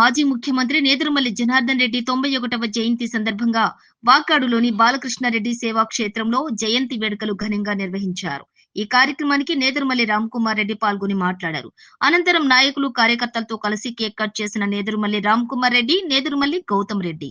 మాజీ ముఖ్యమంత్రి నేదురుమల్లి జనార్దన్ రెడ్డి తొంభై ఒకటవ జయంతి సందర్భంగా వాకాడులోని బాలకృష్ణారెడ్డి సేవా క్షేత్రంలో జయంతి వేడుకలు ఘనంగా నిర్వహించారు. ఈ కార్యక్రమానికి నేదురుమల్లి రామ్కుమార్ రెడ్డి పాల్గొని మాట్లాడారు. అనంతరం నాయకులు కార్యకర్తలతో కలిసి కేక్ కట్ చేసిన నేదురుమల్లి రామ్కుమార్ రెడ్డి నేదురుమల్లి గౌతమ్ రెడ్డి.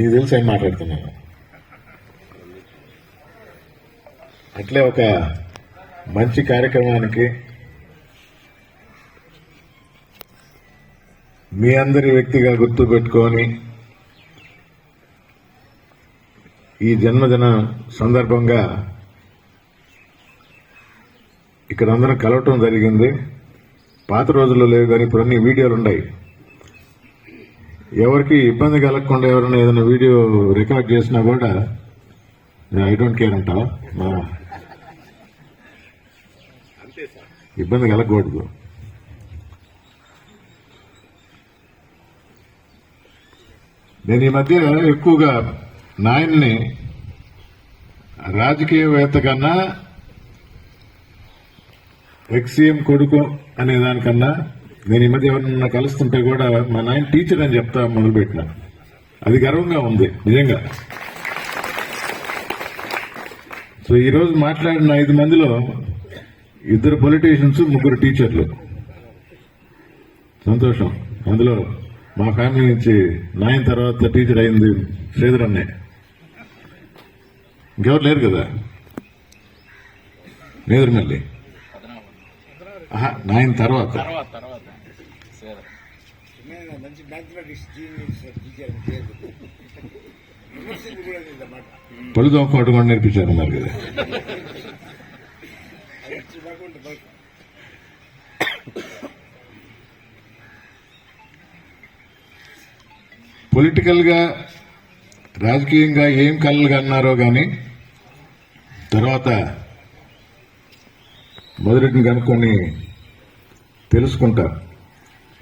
నీకు తెలిసి ఏం మాట్లాడుతున్నాను. అట్లే ఒక మంచి కార్యక్రమానికి మీ అందరి వ్యక్తిగా గుర్తు పెట్టుకొని ఈ జన్మదిన సందర్భంగా ఇక్కడ అందరం కలవటం జరిగింది. పాత రోజుల్లో లేవు కానీ ఇప్పుడు అన్ని వీడియోలు ఉన్నాయి. ఎవరికి ఇబ్బంది కలగకుండా ఎవరైనా ఏదైనా వీడియో రికార్డ్ చేసినా కూడా ఐ డోంట్ కేర్ అంటావా ఇబ్బంది కలగకూడదు. నేను ఈ మధ్య ఎక్కువగా నాయన్ని రాజకీయవేత్త కన్నా ఎక్సీఎం కొడుకు అనే దానికన్నా నేను ఈ మధ్య ఎవరన్నా కలుస్తుంటే కూడా మా నాయన టీచర్ అని చెప్తా మొదలుపెట్టిన. అది గర్వంగా ఉంది నిజంగా. సో ఈరోజు మాట్లాడిన ఐదు మందిలో ఇద్దరు పొలిటీషియన్స్ ముగ్గురు టీచర్లు సంతోషం. అందులో మా ఫ్యామిలీ నుంచి నాయన తర్వాత టీచర్ అయింది శ్రీధర్ అన్నే ఇంకెవరు లేరు కదా? నేదురుమల్లి. ఆహా, నాయన తర్వాత. మంచి మ్యాథమెటిక్స్ జీనియస్ టీచర్ పేరు యూనివర్సిటీ కూడా లేదన్నమాట పళ్ళు దొంగకోవడం కూడా నేర్పించారు మరి. కదా అది కాకుండా బయట పొలిటికల్గా రాజకీయంగా ఏం కళ్ళు కన్నారో గాని తర్వాత మొదటిని కనుక్కొని తెలుసుకుంటారు.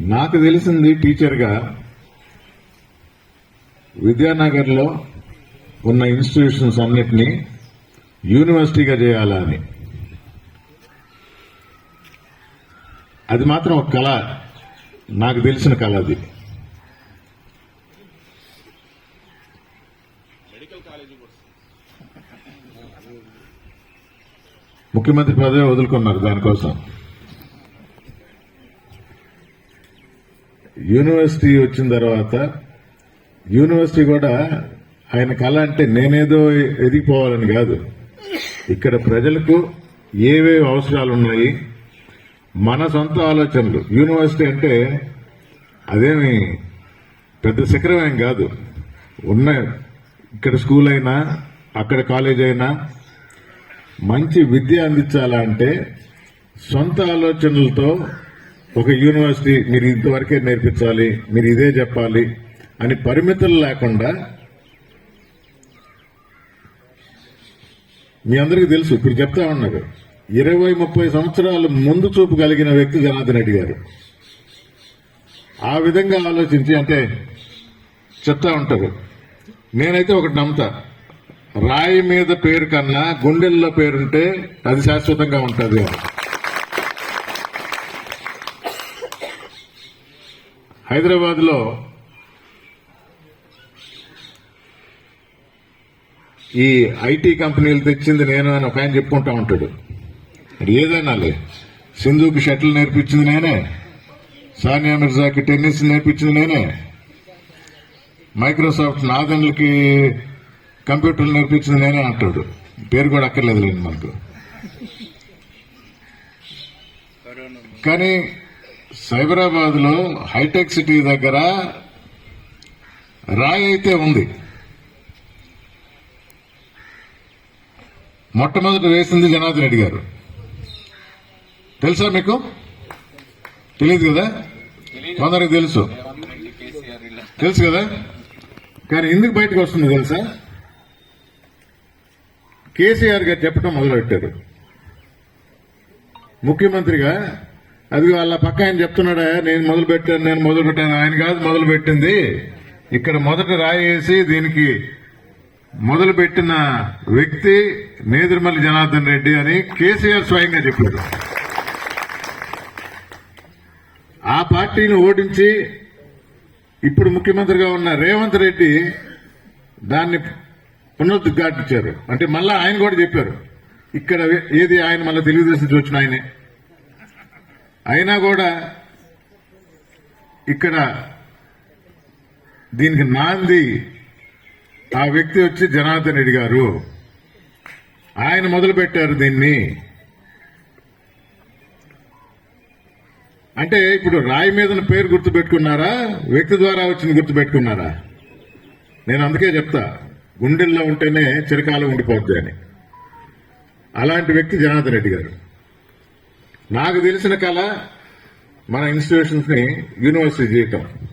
నాకు తెలిసింది టీచర్గా విద్యానగర్లో ఉన్న ఇన్స్టిట్యూషన్స్ అన్నిటినీ యూనివర్సిటీగా చేయాలా అని. అది మాత్రం ఒక కళ. నాకు తెలిసిన కళ అది. ముఖ్యమంత్రి పదవి వదులుకున్నారు దానికోసం. యూనివర్సిటీ వచ్చిన తర్వాత యూనివర్సిటీ కూడా ఆయన కళ అంటే నేనేదో ఎదిగిపోవాలని కాదు. ఇక్కడ ప్రజలకు ఏవేవి అవసరాలు ఉన్నాయి మన సొంత ఆలోచనలు. యూనివర్సిటీ అంటే అదేమి పెద్ద శిఖరం ఏం కాదు. ఉన్న ఇక్కడ స్కూల్ అయినా అక్కడ కాలేజ్ అయినా మంచి విద్య అందించాలంటే సొంత ఆలోచనలతో ఒక యూనివర్సిటీ మీరు ఇంతవరకే నేర్పించాలి మీరు ఇదే చెప్పాలి అని పరిమితులు లేకుండా మీ అందరికీ తెలుసు ఇప్పుడు చెప్తా ఉన్నారు ఇరవై ముప్పై సంవత్సరాలు ముందు చూపు కలిగిన వ్యక్తి జనార్దన్ రెడ్డి గారు. ఆ విధంగా ఆలోచించి అంటే చెప్తా ఉంటారు. నేనైతే ఒకటి నమ్ముతా. రాయి మీద పేరు కన్నా గుండెల్లో పేరుంటే అది శాశ్వతంగా ఉంటుంది హైదరాబాద్లో ఈ ఐటీ కంపెనీలు తెచ్చింది నేను అని ఒక ఆయన చెప్పుకుంటా ఉంటాడు. మరి ఏదైనా లే. సింధుకి షటిల్ నేర్పించింది నేనే. సానియా మిర్జాకి టెన్నిస్ నేర్పించింది నేనే. మైక్రోసాఫ్ట్ నాదన్లకి కంప్యూటర్లు నేర్పించింది నేనే అంటాడు. పేరు కూడా అక్కర్లేదు లేండి మనకు. కానీ సైబరాబాద్లో హైటెక్ సిటీ దగ్గర రాయి అయితే ఉంది. మొట్టమొదట వేసింది జనార్దన్ రెడ్డి గారు. తెలుసా మీకు? తెలియదు కదా? కొందరికి తెలుసు. తెలుసు కదా? కానీ ఎందుకు బయటకు వస్తుంది తెలుసా? కేసీఆర్ గారు చెప్పడం మొదలుపెట్టారు. ముఖ్యమంత్రిగా అది వాళ్ళ పక్క ఆయన చెప్తున్నాడా నేను మొదలు పెట్టాను నేను మొదలు పెట్టాను. ఆయన కాదు మొదలు పెట్టింది. ఇక్కడ మొదట రాయేసి దీనికి మొదలు పెట్టిన వ్యక్తి నేదురుమల్లి జనార్దన్ రెడ్డి అని కేసీఆర్ స్వయంగా చెప్పారు ఆ పార్టీని ఓడించి ఇప్పుడు ముఖ్యమంత్రిగా ఉన్న రేవంత్ రెడ్డి దాన్ని పునరుద్ఘాటించారు. అంటే మళ్ళా ఆయన కూడా చెప్పారు. ఇక్కడ ఏది ఆయన మళ్ళీ తెలుగుదేశం నుంచి వచ్చిన ఆయనే. అయినా కూడా ఇక్కడ దీనికి నాంది ఆ వ్యక్తి వచ్చి జనార్దన్ రెడ్డి గారు. ఆయన మొదలు పెట్టారు దీన్ని. అంటే ఇప్పుడు రాయి మీద పేరు గుర్తు పెట్టుకున్నారా వ్యక్తి ద్వారా వచ్చింది గుర్తు పెట్టుకున్నారా నేను అందుకే చెప్తా గుండెల్లో ఉంటేనే చిరకాలం ఉండిపోద్ది అని. అలాంటి వ్యక్తి జనార్దన్ రెడ్డి గారు. నాకు తెలిసిన కళ మన ఇన్స్టిట్యూషన్స్ని యూనివర్సిటీ చేయటం.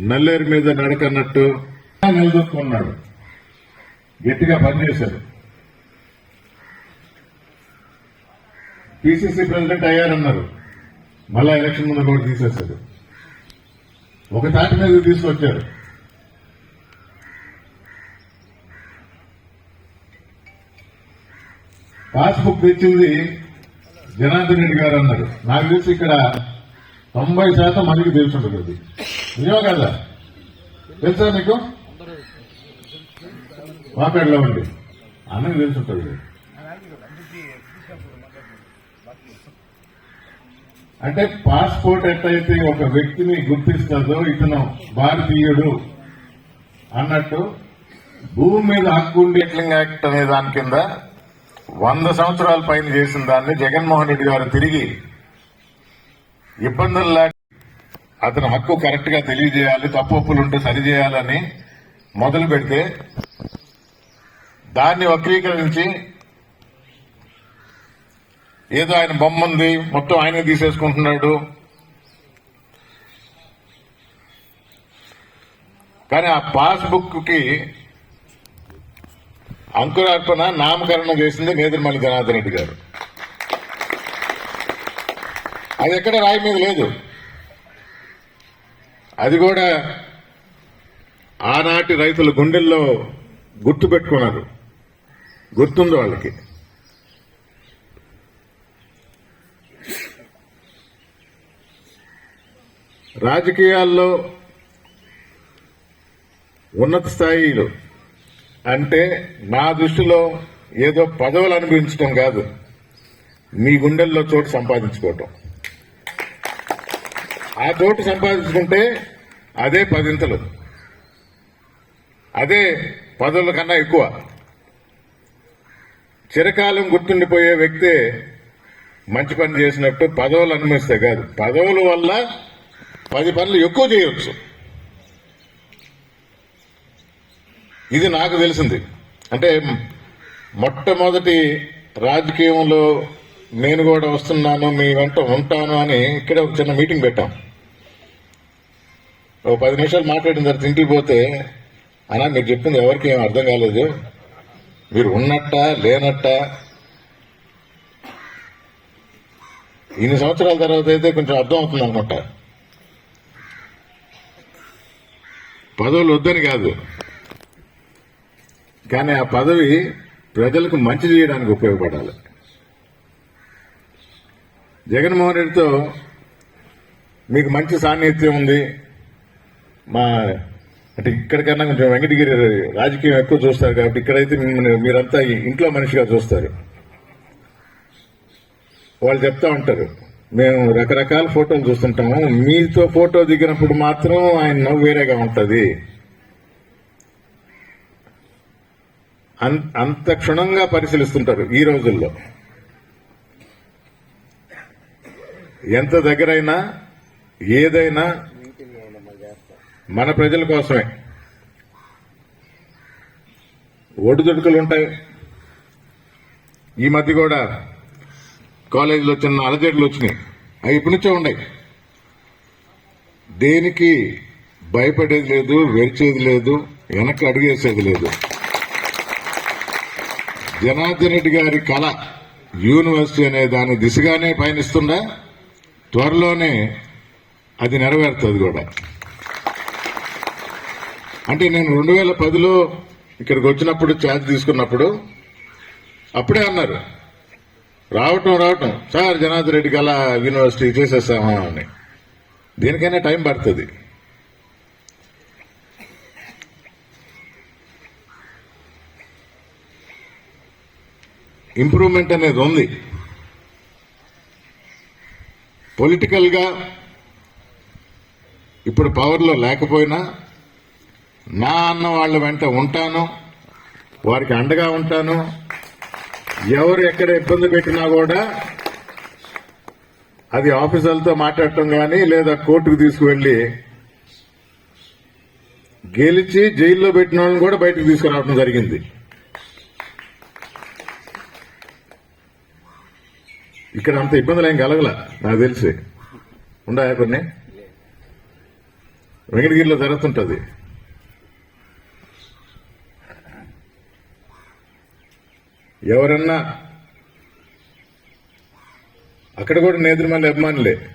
నల్లేరు మీద నడకన్నట్టు నిలదొక్కున్నాడు. గట్టిగా పనిచేశాడు. పిసిసి ప్రెసిడెంట్ అయ్యారన్నారు. మళ్ళా ఎలక్షన్ ముందు కూడా తీసేశారు ఒక తాటి మీద తీసుకొచ్చారు. పాస్బుక్ తెచ్చింది జనార్దన్ రెడ్డి గారు అన్నారు. నాకు తెలిసి ఇక్కడ తొంభై శాతం మందికి తెలుసుంటుంది అది నిజమే కదా? తెలుసా మీకు? మాపేడలో ఉండి అన్నకి తెలుసుంటుంది అంటే పాస్పోర్ట్ ఎట్లయితే ఒక వ్యక్తిని గుర్తిస్తుందో ఇతను భారతీయుడు అన్నట్టు భూమి మీద హక్కు ఉండి ఎట్లింగ్ యాక్ట్ అనే దాని కింద వంద సంవత్సరాల పైన చేసిన దాన్ని జగన్మోహన్ రెడ్డి గారు తిరిగి ఇబ్బందులు లేక అతని హక్కు కరెక్ట్గా తెలియజేయాలి తప్పులు ఉంటే సరిచేయాలని మొదలు పెడితే దాన్ని వక్రీకరించి ఏదో ఆయన బొమ్మ ఉంది మొత్తం ఆయనే తీసేసుకుంటున్నాడు. కానీ ఆ పాస్బుక్కి అంకురార్పణ నామకరణం చేసింది నేదురుమల్లి జనార్దన్ రెడ్డి గారు. అది ఎక్కడ రాయి మీద లేదు. అది కూడా ఆనాటి రైతుల గుండెల్లో గుర్తు పెట్టుకున్నారు. గుర్తుంది వాళ్ళకి. రాజకీయాల్లో ఉన్నత స్థాయిలో అంటే నా దృష్టిలో ఏదో పదవులు అనుభవించడం కాదు. మీ గుండెల్లో చోటు సంపాదించుకోవటం. ఆ చోటు సంపాదించుకుంటే అదే పదింతలు. అదే పదవుల కన్నా ఎక్కువ. చిరకాలం గుర్తుండిపోయే వ్యక్తే మంచి పని చేసినట్టు పదవులు అనుభవిస్తే కాదు. పదవుల వల్ల పది పనులు ఎక్కువ చేయవచ్చు. ఇది నాకు తెలిసింది. అంటే మొట్టమొదటి రాజకీయంలో నేను కూడా వస్తున్నాను మీ వెంట ఉంటాను అని ఇక్కడ ఒక చిన్న మీటింగ్ పెట్టాం. ఓ పది నిమిషాలు మాట్లాడిన తర్వాత ఇంటికి పోతే అన్నా మీరు చెప్పింది ఎవరికి ఏం అర్థం కాలేదు. మీరు ఉన్నట్ట లేనట్ట? ఇన్ని సంవత్సరాల తర్వాత అయితే కొంచెం అర్థం అవుతుంది అనుకుంటా పదవులు వద్దని కాదు. కానీ ఆ పదవి ప్రజలకు మంచి చేయడానికి ఉపయోగపడాలి. జగన్మోహన్ రెడ్డితో మీకు మంచి సాన్నిహిత్యం ఉంది. మా అంటే ఇక్కడికన్నా కొంచెం వెంకటగిరి రాజకీయం ఎక్కువ చూస్తారు కాబట్టి ఇక్కడైతే మిమ్మల్ని మీరంతా ఇంట్లో మనిషిగా చూస్తారు. వాళ్ళు చెప్తా ఉంటారు. మేము రకరకాల ఫోటోలు చూస్తుంటాము. మీతో ఫోటో దిగినప్పుడు మాత్రం ఆయన నవ్వు వేరేగా ఉంటుంది అన్- అంత క్షుణ్ణంగా పరిశీలిస్తుంటారు ఈ రోజుల్లో. ఎంత దగ్గరైనా ఏదైనా మన ప్రజల కోసమే. ఒడిదుడుకులు ఉంటాయి ఈ మధ్య కూడా కాలేజీలో చిన్న అలజడులు వచ్చినాయి. అవి ఇప్పటి నుంచే ఉన్నాయి. దేనికి భయపడేది లేదు వెరిచేది లేదు వెనక్కి అడుగేసేది లేదు. జనార్దన్ రెడ్డి గారి కళ యూనివర్సిటీ అనే దాని దిశగానే పయనిస్తుందా? త్వరలోనే అది నెరవేరుతుంది కూడా. అంటే నేను రెండు వేల పదిలో ఇక్కడికి వచ్చినప్పుడు ఛార్జ్ తీసుకున్నప్పుడు అప్పుడే అన్నారు రావటం రావటం. సార్ జనార్దన్ రెడ్డి కళ యూనివర్సిటీ చేసేస్తామా అని. దీనికైనా టైం పడుతుంది. ఇంప్రూవ్మెంట్ అనేది ఉంది. పొలిటికల్గా ఇప్పుడు పవర్లో లేకపోయినా నా అన్న వాళ్ళ వెంట ఉంటాను వారికి అండగా ఉంటాను ఎవరు ఎక్కడ ఇబ్బంది పెట్టినా కూడా అది ఆఫీసర్లతో మాట్లాడటం కానీ లేదా కోర్టుకు తీసుకువెళ్ళి గెలిచి జైల్లో పెట్టిన వాళ్ళని కూడా బయటకు తీసుకురావడం జరిగింది. ఇక్కడ అంత ఇబ్బందులు ఏం కలగల నాకు తెలిసి. ఉండాయా కొన్ని? వెంకటగిరిలో జరుగుతుంటుంది. ఎవరన్నా అక్కడ కూడా నేదురుమల్లి అభిమానులే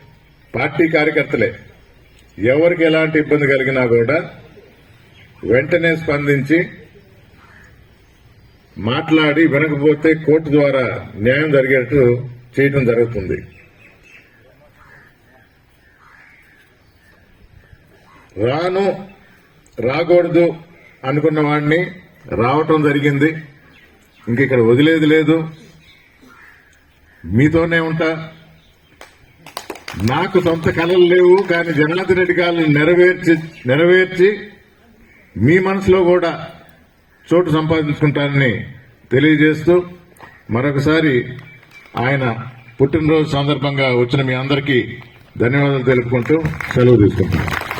పార్టీ కార్యకర్తలే. ఎవరికి ఎలాంటి ఇబ్బంది కలిగినా కూడా వెంటనే స్పందించి మాట్లాడి వినకపోతే కోర్టు ద్వారా న్యాయం జరిగేట్టు చేయడం జరుగుతుంది. రాను రాకూడదు అనుకున్న వాడిని రావటం జరిగింది. ఇంక ఇక్కడ వదిలేది లేదు. మీతోనే ఉంటా. నాకు సొంత కళలు లేవు కానీ జనార్దన్ రెడ్డి గారిని నెరవేర్చి నెరవేర్చి మీ మనసులో కూడా చోటు సంపాదించుకుంటానని తెలియజేస్తూ మరొకసారి ఆయన పుట్టినరోజు సందర్భంగా వచ్చిన మీ అందరికీ ధన్యవాదాలు తెలుపుకుంటూ సెలవు తీసుకుంటున్నాను.